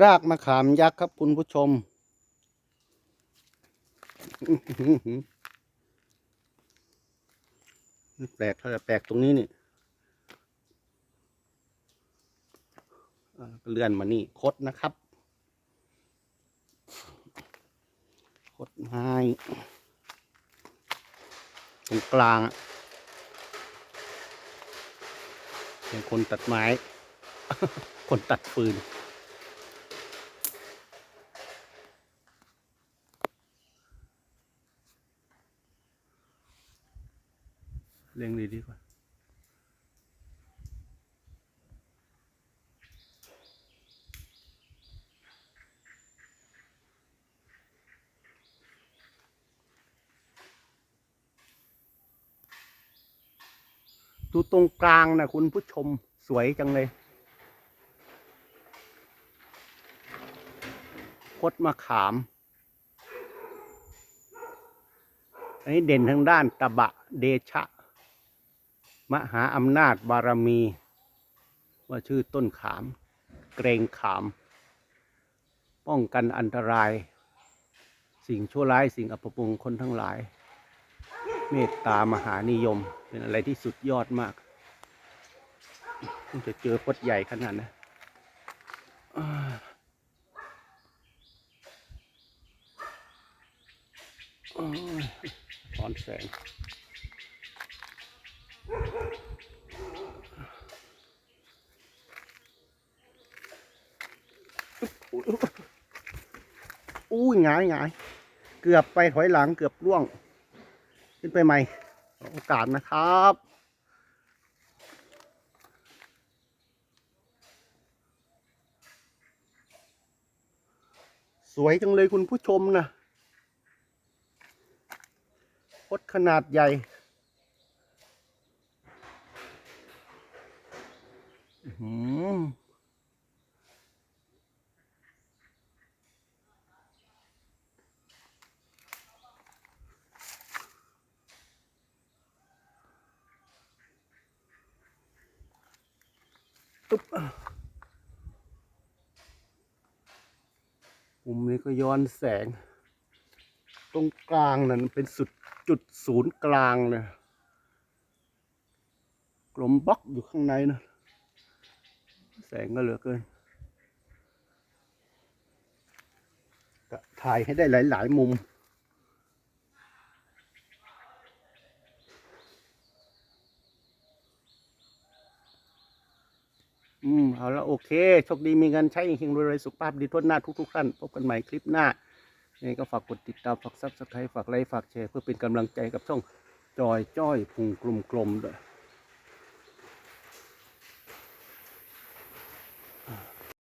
รากมะขามยักษ์ครับคุณผู้ชม แปลกเท่าไหร่แปลกตรงนี้นี่อ่าก็เลื่อนมานี่คดนะครับ คดไม้ตรงกลางเป็นคนตัดไม้ คนตัดฟืน เล็งดีดีกว่าดูตรงกลางนะคุณผู้ชมสวยจังเลยคดมะขาม อันนี้เด่นทางด้านตะบะเดชะ มหาอำนาจบารมี ว่าชื่อต้นขาม เกรงขาม ป้องกันอันตราย สิ่งชั่วร้ายสิ่งอัปมงคลทั้งหลาย เมตตามหานิยมเป็นอะไรที่สุดยอดมากเพิ่งจะเจอพดใหญ่ขนาดนะออ้ยร้อนแสง อุ้ยหงายหงาย เกือบไปถอยหลังเกือบร่วง ขึ้นไปใหม่ โอกาสนะครับสวยจังเลยคุณผู้ชมนะพดขนาดใหญ่ อื้อ ตุ๊บมุมนี้ก็ย้อนแสง ตรงกลางนั่นเป็นสุดจุดศูนย์กลางเลยกลมบล็อกอยู่ข้างในนะแสงก็เหลือเกินถ่ายให้ได้หลาย ๆ มุม อืมเอาละโอเคโชคดีมีเงินใช้เฮงๆรวยๆสุขภาพดีทั่วหน้าทุกๆท่านพบกันใหม่คลิปหน้ายังไงก็ฝากกดติดตามฝากซับสไครต์ฝากไลค์ฝากแชร์เพื่อเป็นกำลังใจกับช่องจอยจ้อยพุงกลมๆด้วย